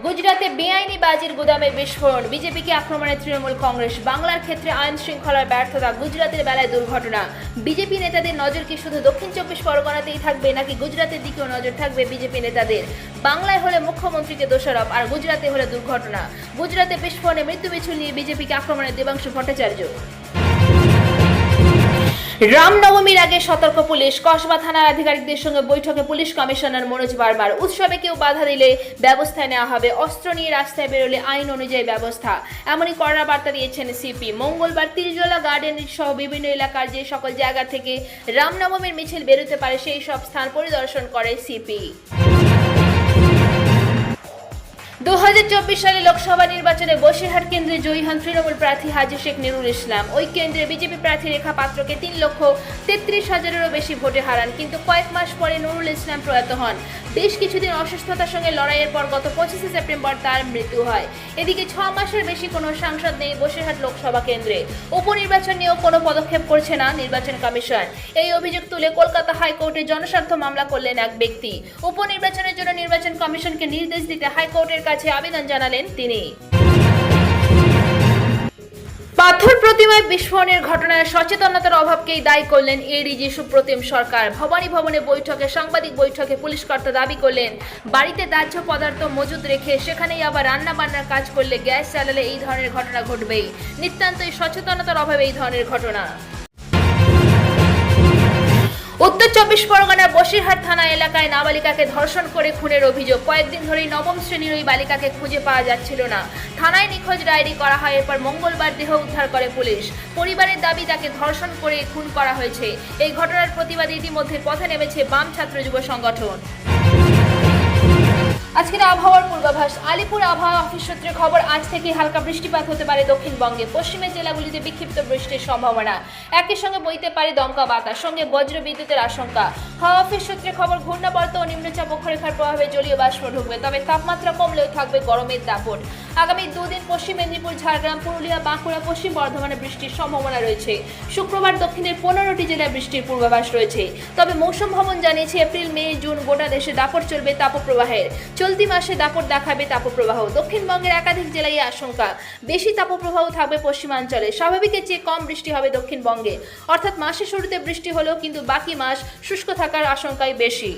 গুজরাতে বেআইনি বাজির গুদামের বিস্ফোরণ। বিজেপিকে আক্রমণে তৃণমূল কংগ্রেস। বাংলার ক্ষেত্রে আইন শৃঙ্খলার ব্যর্থতা গুজরাতের বেলায় দুর্ঘটনা। বিজেপি নেতাদের নজর কি শুধু দক্ষিণ চব্বিশ পরগনাতেই থাকবে, নাকি গুজরাতের দিকেও নজর থাকবে বিজেপি নেতাদের? বাংলায় হলে মুখ্যমন্ত্রীকে দোষারোপ, আর গুজরাতে হলে দুর্ঘটনা। গুজরাতে বিস্ফোরণে মৃত্যু মিছিল নিয়ে বিজেপিকে আক্রমণে দেবাংশু ভট্টাচার্য। রামনবমীর আগে সতর্ক পুলিশ। কসবা থানার আধিকারিকদের সঙ্গে বৈঠকে পুলিশ কমিশনার মনোজ বারবার উৎসবে কেউ বাধা দিলে ব্যবস্থা নেওয়া হবে। অস্ত্র নিয়ে রাস্তায় বেরোলে আইন অনুযায়ী ব্যবস্থা। এমনই কড়া বার্তা দিয়েছেন সিপি। মঙ্গলবার তিরজলা গার্ডেন সহ বিভিন্ন এলাকার যে সকল জায়গা থেকে রামনবমীর মিছিল বেরোতে পারে, সেই সব স্থান পরিদর্শন করে সিপি। দু হাজার চব্বিশ সালে লোকসভা নির্বাচনে বসিরহাট কেন্দ্রে জয়ী হন তৃণমূল প্রার্থী হাজি শেখ নুরুল ইসলাম। ওই কেন্দ্রে বিজেপি প্রার্থী রেখা পাত্রকে তিন লক্ষ তেত্রিশ হাজারেরও বেশি ভোটে হারান, কিন্তু কয়েক মাস পরে নুরুল ইসলাম প্রয়াত হন। বেশ কিছুদিন অসুস্থতার সঙ্গে লড়াইয়ের পর গত পঁচিশে সেপ্টেম্বর তার মৃত্যু হয়। এদিকে ছ মাসের বেশি কোনো সাংসদ নেই বসিরহাট লোকসভা কেন্দ্রে। উপনির্বাচন নিয়েও কোনো পদক্ষেপ করছে না নির্বাচন কমিশন। এই অভিযোগ তুলে কলকাতা হাইকোর্টে জনস্বার্থ মামলা করলেন এক ব্যক্তি। উপনির্বাচনের জন্য নির্বাচন কমিশনকে নির্দেশ দিতে হাইকোর্টের কাছে আবেদন জানালেন তিনি। পাথর প্রতিমায় বিস্ফোরণের ঘটনায় সচেতনতার অভাবকেই দায়ী করলেন এডিজি সুপ্রতিম সরকার। ভবানী ভবনে বৈঠকে, সাংবাদিক বৈঠকে পুলিশ কর্তা দাবি করলেন, বাড়িতে দাহ্য পদার্থ মজুদ রেখে সেখানেই আবার রান্না বান্নার কাজ করলে গ্যাস চালালে এই ধরনের ঘটনা ঘটবেই। নিতান্তই সচেতনতার অভাবে এই ধরনের ঘটনা। উত্তর চব্বিশ পরগনার বসিরহাট থানা এলাকায় নাবালিকাকে ধর্ষণ করে খুনের অভিযোগ। কয়েকদিন ধরেই নবম শ্রেণির ওই বালিকাকে খুঁজে পাওয়া যাচ্ছিল না। থানায় নিখোঁজ ডায়েরি করা হয়, এরপর মঙ্গলবার দেহ উদ্ধার করে পুলিশ। পরিবারের দাবি, তাকে ধর্ষণ করে খুন করা হয়েছে। এই ঘটনার প্রতিবাদে ইতিমধ্যে পথে নেমেছে বাম ছাত্র যুব সংগঠন। আজকের আবহাওয়ার পূর্বাভাস, আলিপুর আবহাওয়া অফিস সূত্রে খবর, আজ থেকে হালকা বৃষ্টিপাত হতে পারে দক্ষিণবঙ্গে। পশ্চিমের জেলাগুলিতে বিক্ষিপ্ত বৃষ্টির সম্ভাবনা। একই সঙ্গে বইতে পারে দমকা বাতাস, সঙ্গে বজ্র বিদ্যুতের আশঙ্কা। হাওয়া অফিস সূত্রে খবর, ঘূর্ণাবর্ত ও নিম্নচাপ অক্ষরেখার প্রভাবে জলীয় বাষ্প ঢুকবে, তবে তাপমাত্রা কমলেও থাকবে গরমের দাপট। আগামী দুদিন পশ্চিম মেদিনীপুর, ঝাড়গ্রাম, পুরুলিয়া, বাঁকুড়া, পশ্চিম বর্ধমানে বৃষ্টির সম্ভাবনা রয়েছে। শুক্রবার দক্ষিণের পনেরোটি জেলায় বৃষ্টির পূর্বাভাস রয়েছে। তবে মৌসুম ভবন জানিয়েছে, এপ্রিল, মে, জুন গোটা দেশে দাপট চলবে তাপপ্রবাহের। চলতি মাসে দাপট দেখাবে তাপপ্রবাহ। দক্ষিণবঙ্গের একাধিক জেলায় আশঙ্কা। বেশি তাপপ্রবাহ থাকবে পশ্চিমাঞ্চলে। স্বাভাবিকের চেয়ে কম বৃষ্টি হবে দক্ষিণবঙ্গে। অর্থাৎ মাসের শুরুতে বৃষ্টি হলেও কিন্তু বাকি মাস শুষ্ক থাকার আশঙ্কাই বেশি।